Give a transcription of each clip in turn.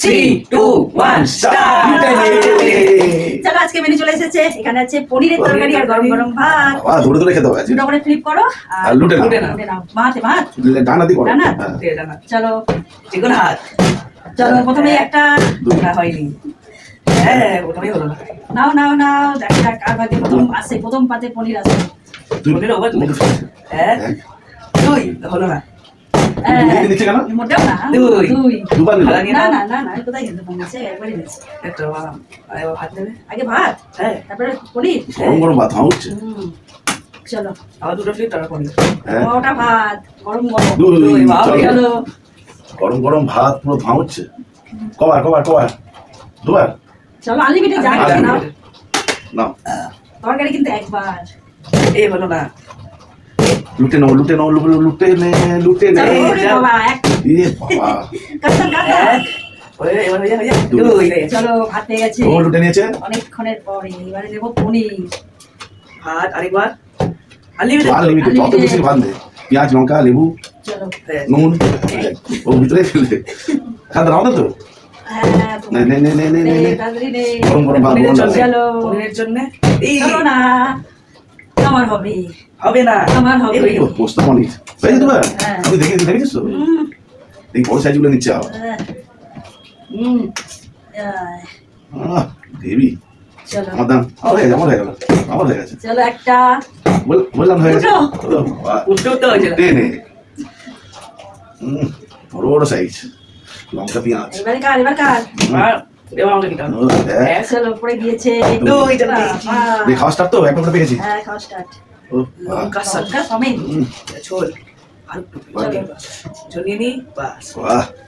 Three two one start চলো আজকে menu চলে এসেছে। এখানে আছে পনিরের তরকারি আর গরম গরম ভাত। বাবা ধরে ধরে খেতে হবে দুটো করে ফ্লিপ করো। আর লুটে না লুটে নাও ভাতে ভাত। ডানা দিয়ে করো। ডানা? হ্যাঁ। চলো যেগুলো হাত। চলো প্রথমে একটা। হয়নি। হ্যাঁ প্রথমেই হলো না। নাও নাও নাও। দেখা যাক কার ভাগে প্রথম আসে প্রথম পাতে পনির আসে। এক, দুই হলো না। হ্যাঁ, দিচ্ছে কেন? মোটেও না। দুই। দুবার নিল। হারানি না। না না না কোথায় খেতে পারছি একবারই নিচ্ছি একটা হাত দেবে? আগে ভাত? হ্যাঁ। তারপরে পনির? গরম গরম ভাত হচ্ছে হুম, চলো। আবার দুটো ফ্লিপ তারপর পনির। হ্যাঁ। ওটা ভাত গরম গরম। দুই, চলো। গরম গরম ভাত পুরো ধোঁয়া কবার কবার কবার। দুবার? চলো আনলিমিটেড যা আনলিমিটেড। নাও। তরকারি কিন্তু একবার। এই হলো না। লুটে নাও লুটে নাও লুটে লুটে নে লুটে নে। চলো। বাবা ভাত গেছে। ও লুটে নিয়েছে? অনেকক্ষণের পরে এবারে দেবো পনির। ভাত আরেকবার। আনলিমিটেড যত বেশি ভাত নেই। পেঁয়াজ লঙ্কা লেবু নুন ও ভিতরে ফেলবে খাতে নাও না তো? হ্যাঁ। গরম গরম ভাত গরম জন্য। এই। না। আমার হবে হবে না। আমার হবে। এই। হয়ে। পোস্ত পনির। তাই তো হ্যাঁ। আমি দেখে তো উম, এই বড় সাইজগুলো নিচ্ছে আবার। আহ, হুম। আহ, দেবী। চলো। আমার দাম। হয়ে গেছে আমার হয়ে গেল। আমার হয়ে গেছে। চলো একটা। বললাম হয়ে গেছে। দুটো। ও, বাবা। উল্টো উল্টো হয়েছে না। নে। নে বড় বড় সাইজ। লঙ্কা পেঁয়াজ। এবার কার এবার কার? হ্যাঁ।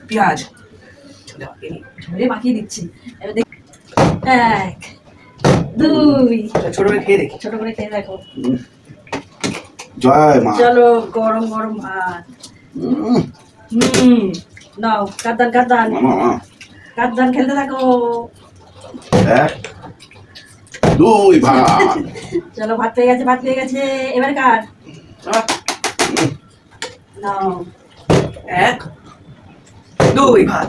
পেঁয়াজ। ঝোলে মাখিয়ে দিচ্ছি। এক দুই। ছোট করে খেয়ে দেখি। ছোট করে খেয়ে দেখো। জয় মা। চলো গরম গরম ভাত। হুম, নাও কাদ্দান কাদ্দান মা, মা। খেলতে থাকো? এক দুই ভাত চলো ভাত পেয়ে গেছে ভাত পেয়ে গেছে। এবার কার? নাও। এক দুই ভাত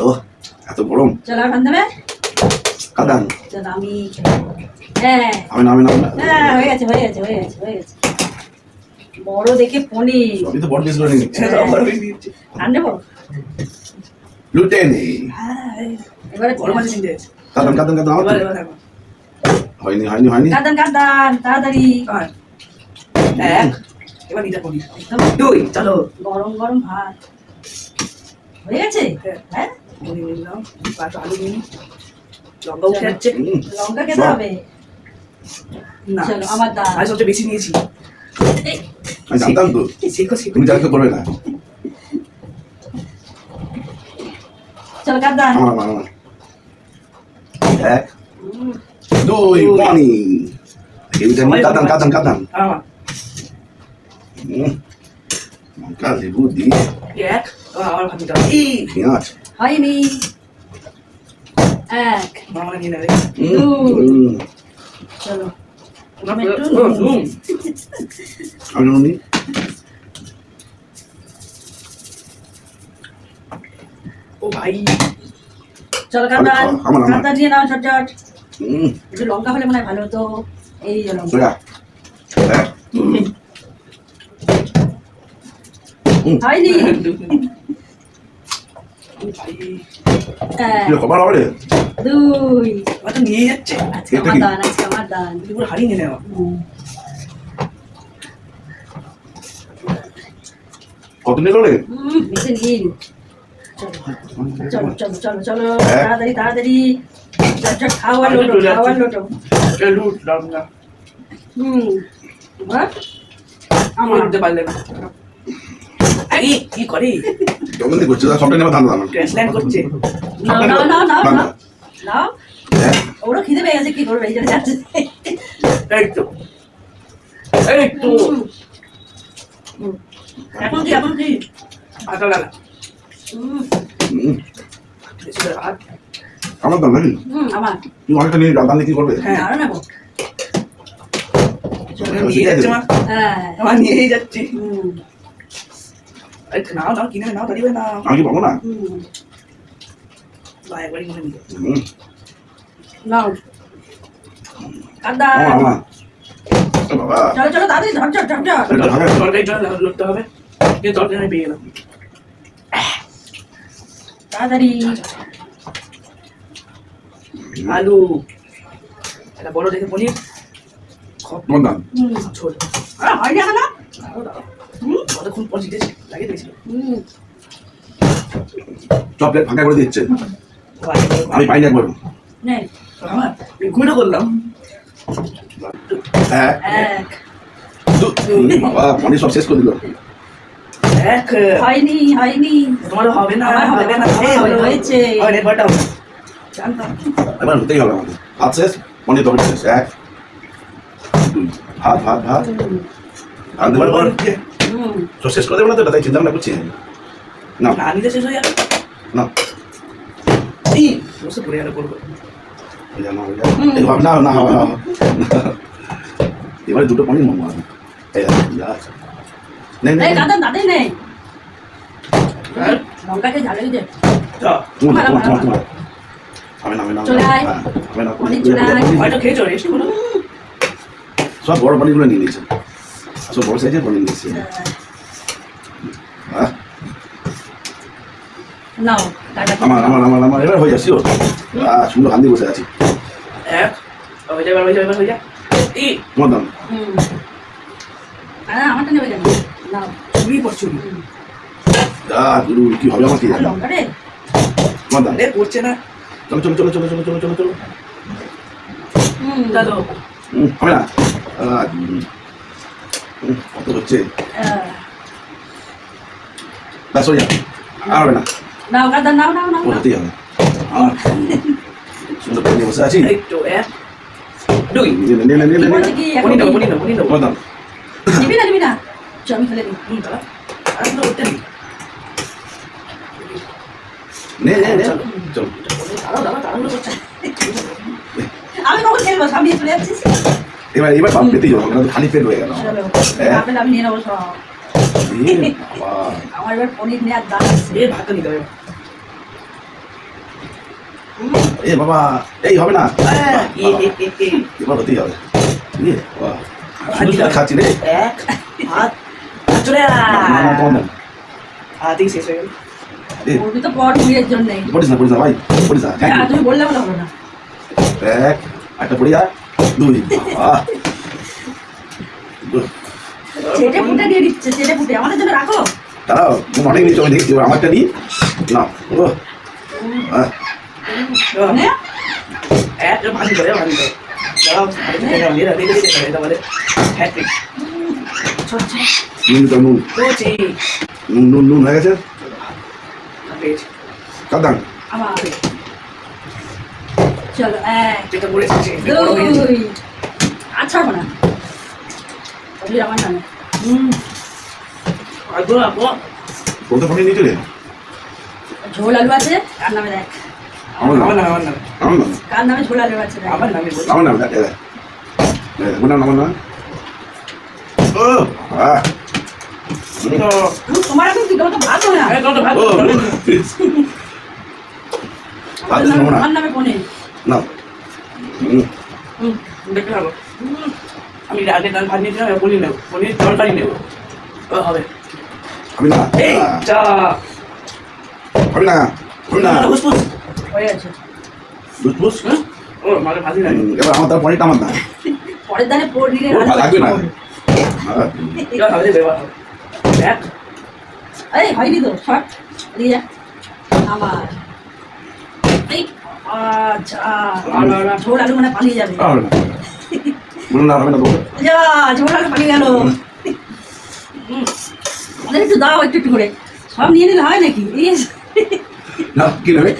ও এত গরম। চলো আর বান্ধবে কাদান। চলো আমি হ্যাঁ। আমি নামে নাম হ্যাঁ হয়ে গেছে হয়ে গেছে হয়ে গেছে হয়ে গেছে। বড় দেখে পনির। সবই তো বড় পিস করে নিচ্ছি। আবার হয়ে। আর নেব লুটে নেই হ্যাঁ, এবারে গরম আছে চিনতে কাদান কাদান কাদান আমার। হয়নি হয়নি হয়নি। কাদান কাদান তাড়াতাড়ি। আর, এক এবার নিতে করি দুই চলো। গরম গরম ভাত। হয়ে গেছে? হ্যাঁ। হ্যাঁ? নিয়ে নিলাম। পাঁচটা আলু নিয়ে নিই। লঙ্কা উঠে যাচ্ছে লঙ্কা খেতে হবে? না চলো, আমার দাম। আমি সবচেয়ে বেশি নিয়েছি। এই, আমি জানতাম তো তুমি যাকে করবে না এক দুই পানি কাদান কাদান কাদান লেবু দিয়ে এক পেঁয়াজ হয়নি এক মামা নিয়ে নেবে চলো না, একটু ও, ভাই। চলো নিয়ে নাও ঝটঝট। একটু লঙ্কা হলে মনে হয় ভালো হতো। এই যে লঙ্কা। হয়নি? দুই। নিয়ে যাচ্ছে। আজকে এটা আমার? দান আজকে আমার দান। হারিয়ে নেওয়া কত নিল রে হুম, বেশি নিয়ে চলো চলো চলো চলো চলো তাড়াতাড়ি তাড়াতাড়ি। খাওয়ার লোটো খাওয়ার লোটো। হুম আমার। উঠতে পারলে না। এই কি করে? সবটা ধান ধান করছে। নাও নাও নাও নাও না, না। ওরা খিদে পেয়ে গেছে কি করবে? এই যাচ্ছে। এই তো। এই তো। হুম। আমার দাম নাকি? তুই অনেকটা নিয়ে দাম কি করবে? হ্যাঁ আরও নেব। হ্যাঁ, হ্যাঁ। নিয়েই যাচ্ছি। নাও নাও কিনে নাও দাঁড়িয়ে না আমি পাবো না? নাও। দাদা বাবা। পেয়ে গেলাম। তাড়াতাড়ি। আলু। এটা বড় দেখে পনির। ছোট। হয় না না কতক্ষণ পর জিতেছে? লাগিয়ে দিয়েছিল চকলেট ফাঁকা করে দিচ্ছে। আমি পাইনি একবার ঘুমিয়ে করলাম। হ্যাঁ। বাবা মনে সব শেষ করে দিল। হয়নি হয়নি। তোমার হবে না। হবে না হ্যাঁ, হয়েছে। এবার হতেই হবে আমাদের। ভাত শেষ? মনে তখন শেষ। এক। দুই। ভাত ভাত ভাত। আর দেবার পর সব শেষ করে দেবো না তো? তাই চিন্তা ভাবনা করছি। না। না তো শেষ হয়ে যাবে না। এই বসে পড়ে আর করব। না না না। এবারে দুটো পানি মামা আসবে সব বড় পানিগুলো নিয়ে নিয়েছে। সব বড় সাইজের পানি নিয়েছে। হ্যাঁ? আমার আমার আমার আমার এবার হয়ে যাচ্ছি সুন্দর হান্দি বসে আছি। হয়ে যাবে হয়ে যাবে হয়ে যা হুম। আমারটা নেবে কেন? চুরি কি? হবে আমার কি জানি? রে পড়ছে না। চলো চলো চলো চলো চলো চলো চলো। চলো চলো হবে না। কত হচ্ছে? আর হবে না। নাও কাদা নাও নাও নাও হবে। সুন্দর বসে আছি। Doy. Nena, nena, nena. Ponino, ponino, ponino. Ponino. Divina, divina. Chami khale. Hmm, tara. Ara to utte. Ne, ne, ne. Chalo. Tara, tara, tara. আমি কখন খেলবো সামনে চলে যাচ্ছিস এবার এবার বাপ পেতে যাবো না তো খালি পেট হয়ে গেল আপেল আমি নিয়ে নেবো সব আমার এবার পনির নেওয়ার দাম আছে ভাত নিতে হবে এ বাবা এই হবে না। এবার হতেই হবে। ইয়ে, এক একটা পড়ি যা। দুই ছেটে ফুটে দিয়ে দিচ্ছে ছেটে অনেক নিচে অনেক আমারটা নিই। না ও 그러네? 에? 이거 많이 줘요, 많이 줘. 내가 내가 미라 내가 내가 내가 말해. 해피. 좋지. 눈도 눈. 좋지. 눈눈눈 하겠어? 하겠지. 가당. 아마. চলো এটা বলেছি আর ছাড়বো না আমার নামে হুম আলু আবো বলতে পারি নিজে ঝোল আলু আছে আর নামে দেখ আমার নাম? আমার নাম কার নামে ঝোলা লেবাচ্ছে আমার নামে আমার নাম? দাদা আমার নাম আমার নাম? ও হ্যাঁ তোমার এখন তুই তো ভাত না? হ্যাঁ আমি ভাত আমার নামে। ফোনে। না দেখে নেব আমি রাতে ডাল ভাত নিয়েছিলাম পনির নেব। পনির তরকারি নেব। হবে। আমি না। এই চা আমি না আমি না। হয়ে আছে। বুঝ বুঝ? ও মানে ভাজি নাই এবার আমার তার পনিরটা আমার না পরের দানে পনিরের ওর ভালো লাগবে না। আলু আহ, এটা দেবা এই হয়নি তো শর্ট দিয়ে যা। আমার এই আচ্ছা ঝোল আলু মানে পালিয়ে যাবে। হবে না। বলুন না হবে না যা ঝোল আলু পালিয়ে গেল। একটু দাও একটু একটু করে। সব নিয়ে নিলে হয় নাকি? না কি নেবে?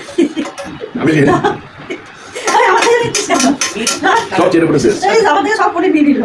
আমি লিখি সব করে দিয়ে দিল